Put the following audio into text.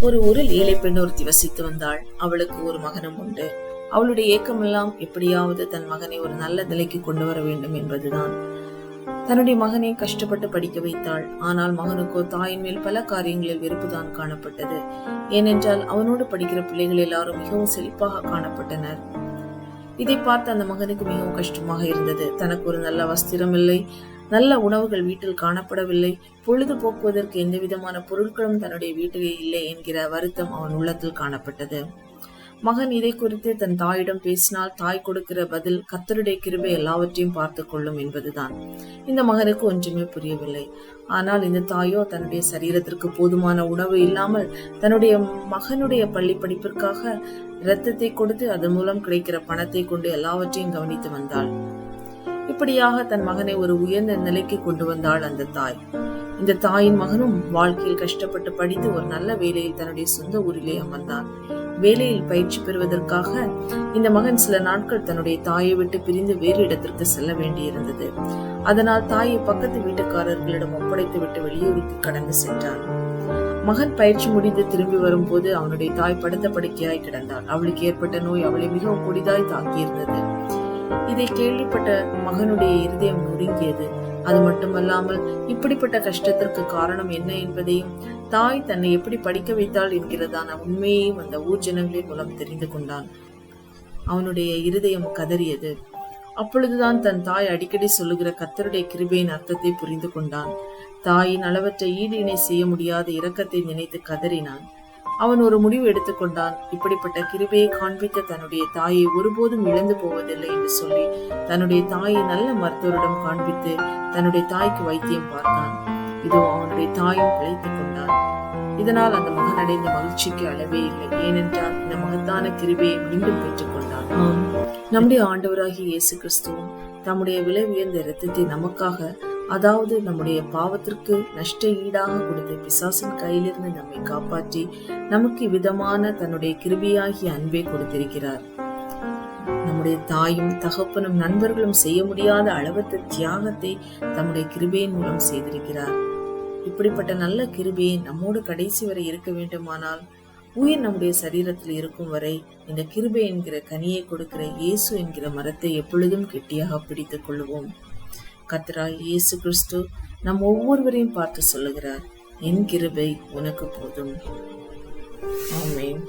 ஒரு ஊரில் ஏழை பெண் ஒருத்தி வசித்து வந்தாள். அவளுக்கு ஒரு மகனும் உண்டு. அவளுடைய ஏக்கமெல்லாம் எப்படியாவது தன் மகனை ஒரு நல்ல நிலைக்கு கொண்டு வர வேண்டும் என்பதுதான். தன்னுடைய மகனை கஷ்டப்பட்டு படிக்க வைத்தாள். ஆனால் மகனுக்கோ தாயின் மேல் பல காரியங்களில் வெறுப்புதான் காணப்பட்டது. ஏனென்றால் அவனோடு படிக்கிற பிள்ளைகள் எல்லாரும் மிகவும் செழிப்பாக காணப்பட்டனர். இதை பார்த்து அந்த மகனுக்கு மிகவும் கஷ்டமாக இருந்தது. தனக்கு ஒரு நல்ல வஸ்திரம் இல்லை நல்ல உணவுகள் வீட்டில் காணப்படவில்லை. பொழுது போக்குவதற்கு எந்த விதமான பொருட்களும் தன்னுடைய வீட்டிலே இல்லை என்கிற வருத்தம் அவன் உள்ளத்தில் காணப்பட்டது. மகன் இதை குறித்து தன் தாயிடம் பேசினால் தாய் கொடுக்கிற பதில் கத்தருடைய கிருபை எல்லாவற்றையும் பார்த்து கொள்ளும் என்பதுதான். இந்த மகனுக்கு ஒன்றுமே புரியவில்லை. ஆனால் இந்த தாயோ தன்னுடைய சரீரத்திற்கு போதுமான உணவு இல்லாமல் தன்னுடைய மகனுடைய பள்ளி படிப்பிற்காக இரத்தத்தை கொடுத்து அதன் மூலம் கிடைக்கிற பணத்தை கொண்டு எல்லாவற்றையும் கவனித்து வந்தாள். இப்படியாக தன் மகனை ஒரு உயர்ந்த நிலைக்கு கொண்டு வந்தாள் அந்த தாய். இந்த தாயின் மகனும் வாழ்க்கையில் கஷ்டப்பட்டு படித்து ஒரு நல்ல வேலையில் தன்னுடைய சொந்த ஊரிலே அமர்ந்தான். வேலையில் பயிற்சி பெறுவதற்காக இந்த மகன் சில நாட்கள் தன்னுடைய தாயை விட்டு பிரிந்து வேறு இடத்திற்கு செல்ல வேண்டியிருந்தது. அதனால் தாயை பக்கத்து வீட்டுக்காரர்களிடம் ஒப்படைத்து விட்டு வெளியூருக்கு கடந்து சென்றான். மகன் பயிற்சி முடிந்து திரும்பி வரும்போது அவனுடைய தாய் படுத்த படுக்கையாய் கிடந்தாள். அவளுக்கு ஏற்பட்ட நோய் அவளை மிகவும் கொடிதாய் தாக்கியிருந்தது. இதை கேள்விப்பட்ட மகனுடைய இருதயம் நொறுங்கியது. அது மட்டுமல்லாமல் இப்படிப்பட்ட கஷ்டத்திற்கு காரணம் என்ன என்பதையும் தாய் தன்னை எப்படி படிக்க வைத்தாள் என்கிறதான உண்மையையும் அந்த ஊர் ஜனங்களின் மூலம் தெரிந்து கொண்டான். அவனுடைய இருதயம் கதறியது. அப்பொழுதுதான் தன் தாய் அடிக்கடி சொல்லுகிற கத்தருடைய கிருபையின் அர்த்தத்தை புரிந்து கொண்டான். தாயின் அளவற்ற ஈடு இணை செய்ய முடியாத இரக்கத்தை நினைத்து கதறினான். அவன் ஒரு முடிவு எடுத்துக்கொண்டான். இப்படிப்பட்ட கிருபையை காண்பித்த தன்னுடைய தாயை ஒருபோதும் இழந்து போவதில்லை என்று சொல்லி தன்னுடைய தாயை நல்ல மருத்துவரிடம் காண்பித்து தன்னுடைய தாய்க்கு வைத்தியம் பார்த்தான். இதோ அவனுடைய தாயும் பிழைத்துக் கொண்டான். இதனால் அந்த மகன் அடைந்த மகிழ்ச்சிக்கு அளவே இல்லை. ஏனென்றால் இந்த மகத்தான கிருபையை மீண்டும் பெற்றுக் கொண்டான். நம்முடைய ஆண்டவராகிய இயேசு கிறிஸ்துவும் தம்முடைய விலை உயர்ந்த இரத்தத்தை நமக்காக அதாவது நம்முடைய பாவத்திற்கு நஷ்ட ஈடாக கொடுத்த பிசாசின் கையிலிருந்து நம்மை காப்பாற்றி நமக்கு விதமான தன்னுடைய கிருபியாகிய அன்பை கொடுத்திருக்கிறார். நம்முடைய தாயும் தகப்பனும் நண்பர்களும் செய்ய முடியாத அளவற்ற தியாகத்தை தம்முடைய கிருபையின் மூலம் செய்திருக்கிறார். இப்படிப்பட்ட நல்ல கிருபையை நம்மோடு கடைசி வரை இருக்க வேண்டுமானால் உயிர் நம்முடைய சரீரத்தில் இருக்கும் வரை இந்த கிருபை என்கிற கனியை கொடுக்கிற இயேசு என்கிற மரத்தை எப்பொழுதும் கெட்டியாக பிடித்துக் கொள்வோம் கத்ராய் இயேசு கிறிஸ்து நம் ஒவ்வொருவரையும் பார்த்து சொல்லுகிறார் என் கிருபை உனக்கு போதும். ஆமேன்.